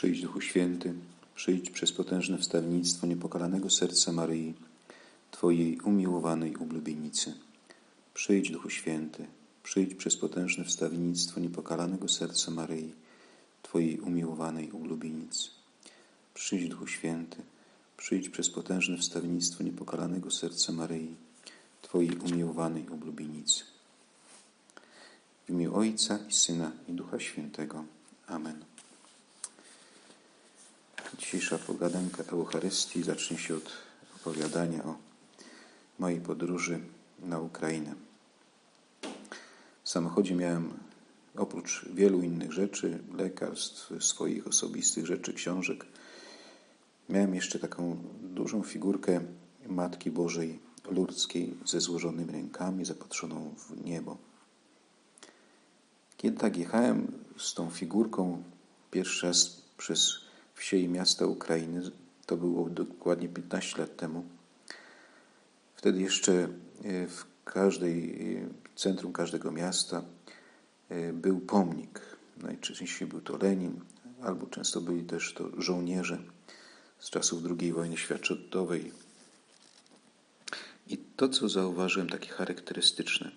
Przyjdź Duchu Święty, przyjdź przez potężne wstawnictwo niepokalanego serca Maryi, Twojej umiłowanej ublubienicy. Przyjdź Duchu Święty, przyjdź przez potężne wstawnictwo niepokalanego serca Maryi, Twojej umiłowanej ublubienicy. Przyjdź Duchu Święty, przyjdź przez potężne wstawnictwo niepokalanego serca Maryi, Twojej umiłowanej ublubienicy. W imię Ojca i Syna i Ducha Świętego. Amen. Dzisiejsza pogadanka Eucharystii zacznie się od opowiadania o mojej podróży na Ukrainę. W samochodzie miałem oprócz wielu innych rzeczy, lekarstw, swoich osobistych rzeczy, książek, miałem jeszcze taką dużą figurkę Matki Bożej Lurdzkiej ze złożonymi rękami, zapatrzoną w niebo. Kiedy tak jechałem z tą figurką pierwszy raz przez wsie i miasta Ukrainy, to było dokładnie 15 lat temu, wtedy jeszcze e, w każdej e, centrum każdego miasta e, był pomnik. Najczęściej był to Lenin, albo często byli też to żołnierze z czasów II wojny światowej. I to, co zauważyłem takie charakterystyczne,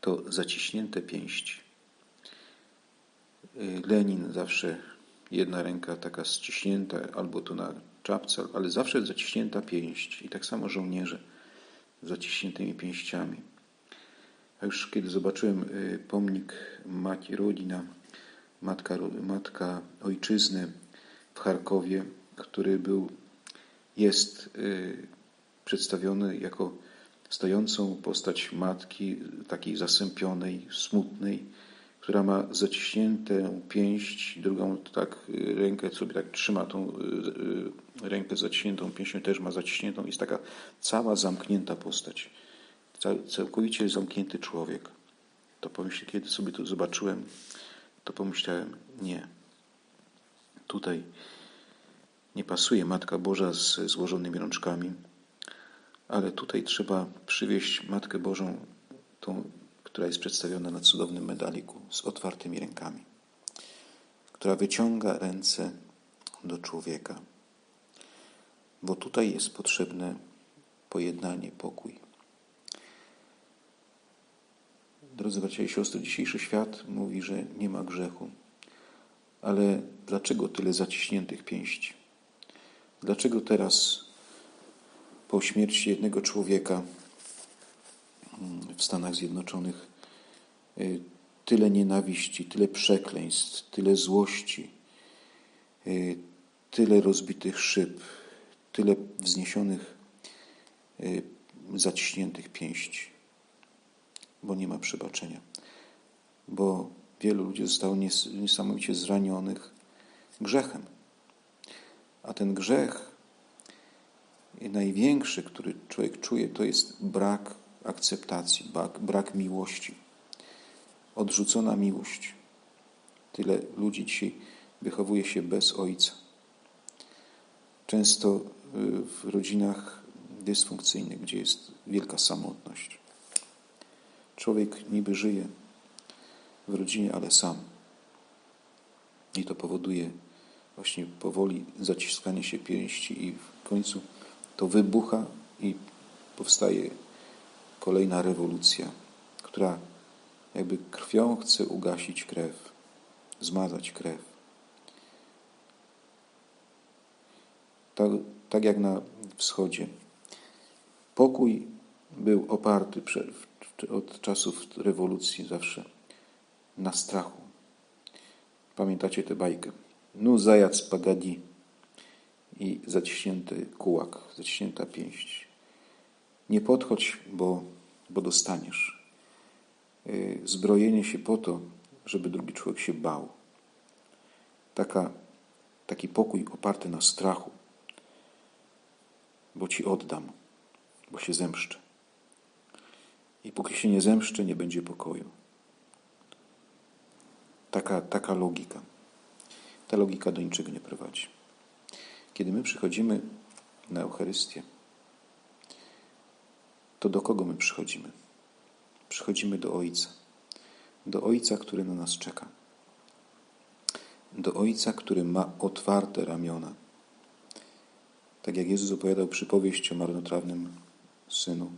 to zaciśnięte pięści. Lenin zawsze jedna ręka taka ściśnięta, albo tu na czapce, ale zawsze zaciśnięta pięść. I tak samo żołnierze zaciśniętymi pięściami. A już kiedy zobaczyłem y, pomnik Mati Rodzina, matka, matka ojczyzny w Charkowie, który był, jest y, przedstawiony jako stojącą postać matki, takiej zasępionej, smutnej, która ma zaciśniętą pięść, drugą tak y, rękę sobie tak trzyma tą y, y, rękę zaciśniętą pięścią, też ma zaciśniętą. Jest taka cała zamknięta postać. Całkowicie zamknięty człowiek. To pomyślę, kiedy sobie to zobaczyłem, to pomyślałem, nie. Tutaj nie pasuje Matka Boża z złożonymi rączkami, ale tutaj trzeba przywieźć Matkę Bożą, tą która jest przedstawiona na cudownym medaliku z otwartymi rękami, która wyciąga ręce do człowieka, bo tutaj jest potrzebne pojednanie, pokój. Drodzy bracia i siostry, dzisiejszy świat mówi, że nie ma grzechu. Ale dlaczego tyle zaciśniętych pięści? Dlaczego teraz, po śmierci jednego człowieka, w Stanach Zjednoczonych y, tyle nienawiści, tyle przekleństw, tyle złości, y, tyle rozbitych szyb, tyle wzniesionych, y, zaciśniętych pięści, bo nie ma przebaczenia, bo wielu ludzi zostało niesamowicie zranionych grzechem. A ten grzech największy, który człowiek czuje, to jest brak akceptacji, brak, brak miłości, odrzucona miłość. Tyle ludzi dzisiaj wychowuje się bez ojca. Często y, w rodzinach dysfunkcyjnych, gdzie jest wielka samotność. Człowiek niby żyje w rodzinie, ale sam. I to powoduje właśnie powoli zaciskanie się pięści i w końcu to wybucha i powstaje kolejna rewolucja, która jakby krwią chce ugasić krew, zmazać krew. Tak, tak jak na wschodzie. Pokój był oparty od czasów rewolucji zawsze na strachu. Pamiętacie tę bajkę? Nu zajac pagadi i zaciśnięty kułak, zaciśnięta pięść. Nie podchodź, bo bo dostaniesz. Y, zbrojenie się po to, żeby drugi człowiek się bał. Taka, taki pokój oparty na strachu, bo ci oddam, bo się zemszczę. I póki się nie zemszczę, nie będzie pokoju. Taka, taka logika. Ta logika do niczego nie prowadzi. Kiedy my przychodzimy na Eucharystię, to do kogo my przychodzimy? Przychodzimy do Ojca. Do Ojca, który na nas czeka. do Ojca, który ma otwarte ramiona. Tak jak Jezus opowiadał przypowieść o marnotrawnym synu.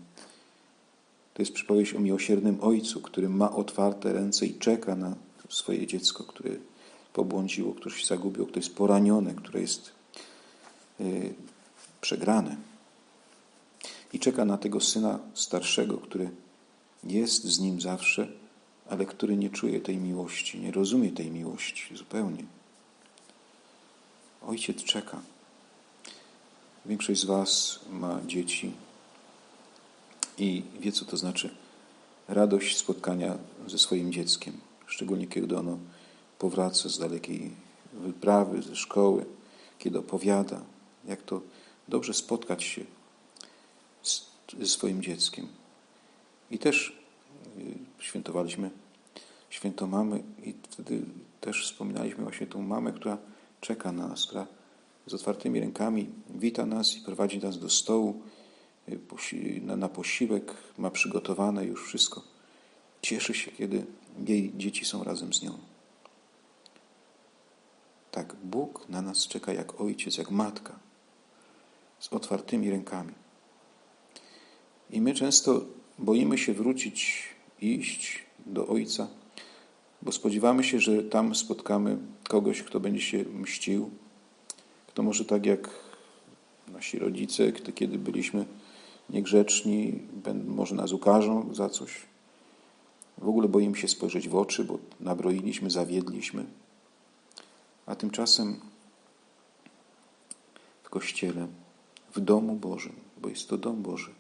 To jest przypowieść o miłosiernym Ojcu, który ma otwarte ręce i czeka na swoje dziecko, które pobłądziło, które się zagubiło, które jest poranione, które jest yy, przegrane. I czeka na tego syna starszego, który jest z nim zawsze, ale który nie czuje tej miłości, nie rozumie tej miłości zupełnie. Ojciec czeka. Większość z Was ma dzieci i wie, co to znaczy radość spotkania ze swoim dzieckiem, szczególnie kiedy ono powraca z dalekiej wyprawy, ze szkoły, kiedy opowiada, jak to dobrze spotkać się ze swoim dzieckiem. I też y, świętowaliśmy święto mamy i wtedy też wspominaliśmy właśnie tą mamę, która czeka na nas, która z otwartymi rękami wita nas i prowadzi nas do stołu y, na posiłek, ma przygotowane już wszystko. Cieszy się, kiedy jej dzieci są razem z nią. Tak, Bóg na nas czeka jak ojciec, jak matka, z otwartymi rękami. I my często boimy się wrócić, iść do Ojca, bo spodziewamy się, że tam spotkamy kogoś, kto będzie się mścił, kto może tak jak nasi rodzice, kiedy byliśmy niegrzeczni, może nas ukażą za coś. W ogóle boimy się spojrzeć w oczy, bo nabroiliśmy, zawiedliśmy. A tymczasem w Kościele, w domu Bożym, bo jest to dom Boży,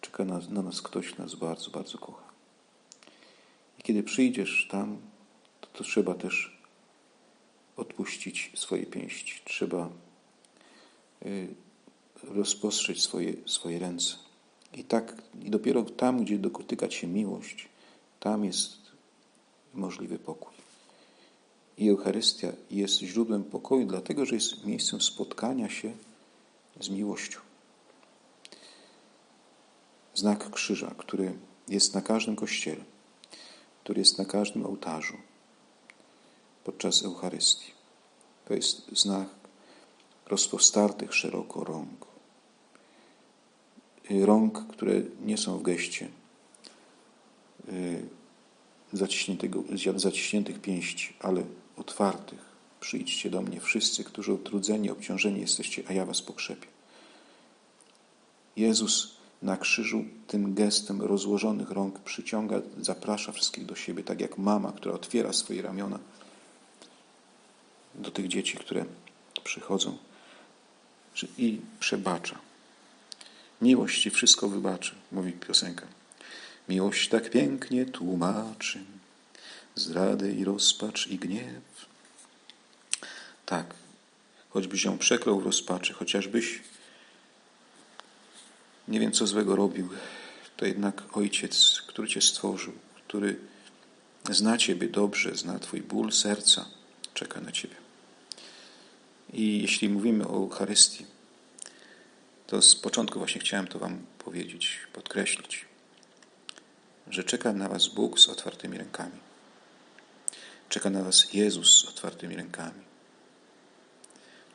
czeka na, na nas ktoś, nas bardzo, bardzo kocha. I kiedy przyjdziesz tam, to, to trzeba też odpuścić swoje pięści. Trzeba y, rozpostrzeć swoje, swoje ręce. I tak, i dopiero tam, gdzie dotyka się miłość, tam jest możliwy pokój. I Eucharystia jest źródłem pokoju, dlatego że jest miejscem spotkania się z miłością. Znak krzyża, który jest na każdym kościele, który jest na każdym ołtarzu podczas Eucharystii. To jest znak rozpostartych szeroko rąk. Rąk, które nie są w geście y, zaciśniętych pięści, ale otwartych. Przyjdźcie do mnie wszyscy, którzy utrudzeni, obciążeni jesteście, a ja was pokrzepię. Jezus na krzyżu tym gestem rozłożonych rąk przyciąga, zaprasza wszystkich do siebie, tak jak mama, która otwiera swoje ramiona do tych dzieci, które przychodzą i przebacza. Miłość ci wszystko wybaczy, mówi piosenka. Miłość tak pięknie tłumaczy zdradę i rozpacz i gniew. Tak, choćbyś ją przeklął w rozpaczy, chociażbyś nie wiem co złego robił, to jednak Ojciec, który Cię stworzył, który zna Ciebie dobrze, zna Twój ból serca, czeka na Ciebie. I jeśli mówimy o Eucharystii, to z początku właśnie chciałem to Wam powiedzieć, podkreślić, że czeka na Was Bóg z otwartymi rękami. Czeka na Was Jezus z otwartymi rękami.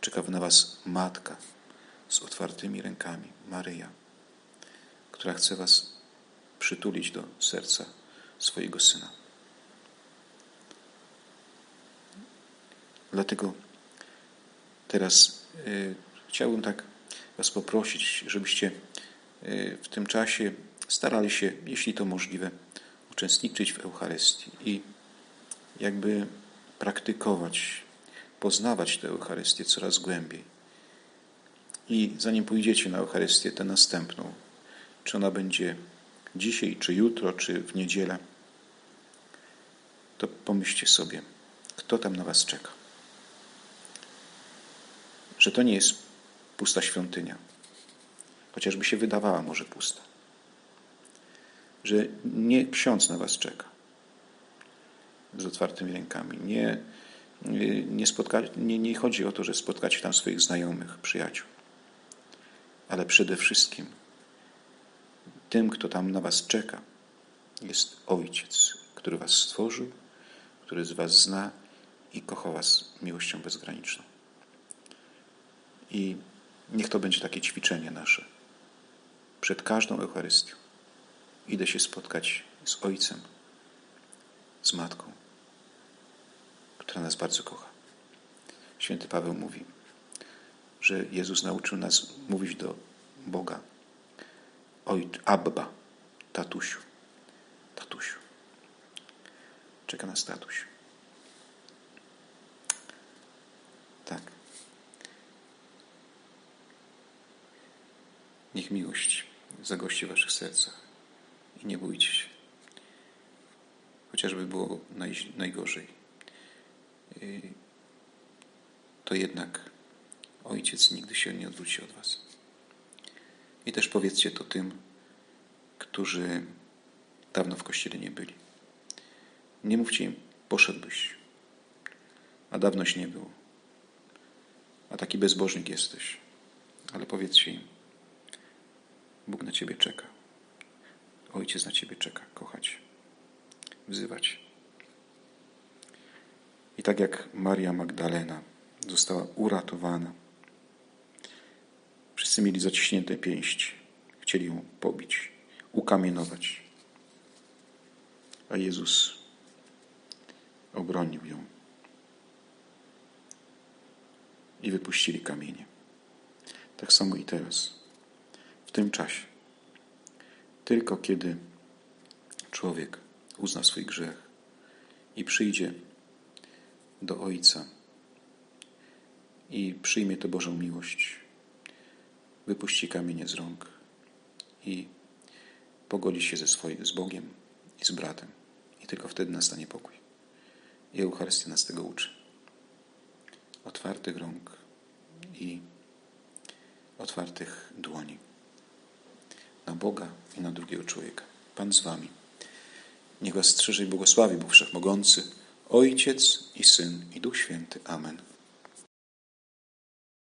Czeka na Was Matka z otwartymi rękami, Maryja która chce Was przytulić do serca swojego Syna. Dlatego teraz y, chciałbym tak Was poprosić, żebyście y, w tym czasie starali się, jeśli to możliwe, uczestniczyć w Eucharystii i jakby praktykować, poznawać tę Eucharystię coraz głębiej. I zanim pójdziecie na Eucharystię, tę następną, czy ona będzie dzisiaj, czy jutro, czy w niedzielę, to pomyślcie sobie, kto tam na Was czeka. Że to nie jest pusta świątynia, chociażby się wydawała może pusta. Że nie ksiądz na Was czeka z otwartymi rękami. Nie, nie, spotka, nie, nie chodzi o to, że spotkacie tam swoich znajomych, przyjaciół, ale przede wszystkim tym, kto tam na Was czeka, jest Ojciec, który Was stworzył, który z Was zna i kocha Was miłością bezgraniczną. I niech to będzie takie ćwiczenie nasze. Przed każdą Eucharystią idę się spotkać z Ojcem, z Matką, która nas bardzo kocha. Święty Paweł mówi, że Jezus nauczył nas mówić do Boga Ojc, Abba, tatusiu, tatusiu. Czeka nas tatuś. Tak. Niech miłość zagości w waszych sercach i nie bójcie się. Chociażby było naj, najgorzej. Y, to jednak Ojciec nigdy się nie odwróci od was. I też powiedzcie to tym, którzy dawno w kościele nie byli. Nie mówcie im, poszedłbyś, a dawnoś nie było. A taki bezbożnik jesteś. Ale powiedzcie im, Bóg na ciebie czeka. Ojciec na ciebie czeka, kochać, wzywać. I tak jak Maria Magdalena została uratowana, wszyscy mieli zaciśnięte pięści, chcieli ją pobić, ukamienować. A Jezus obronił ją i wypuścili kamienie. Tak samo i teraz, w tym czasie. Tylko kiedy człowiek uzna swój grzech i przyjdzie do Ojca i przyjmie tę Bożą miłość, wypuści kamienie z rąk i pogodzi się ze swoim, z Bogiem i z bratem. I tylko wtedy nastanie pokój. I Eucharystia nas tego uczy. Otwartych rąk i otwartych dłoni na Boga i na drugiego człowieka. Pan z wami. Niech was strzeże i błogosławi Bóg Wszechmogący, Ojciec i Syn i Duch Święty. Amen.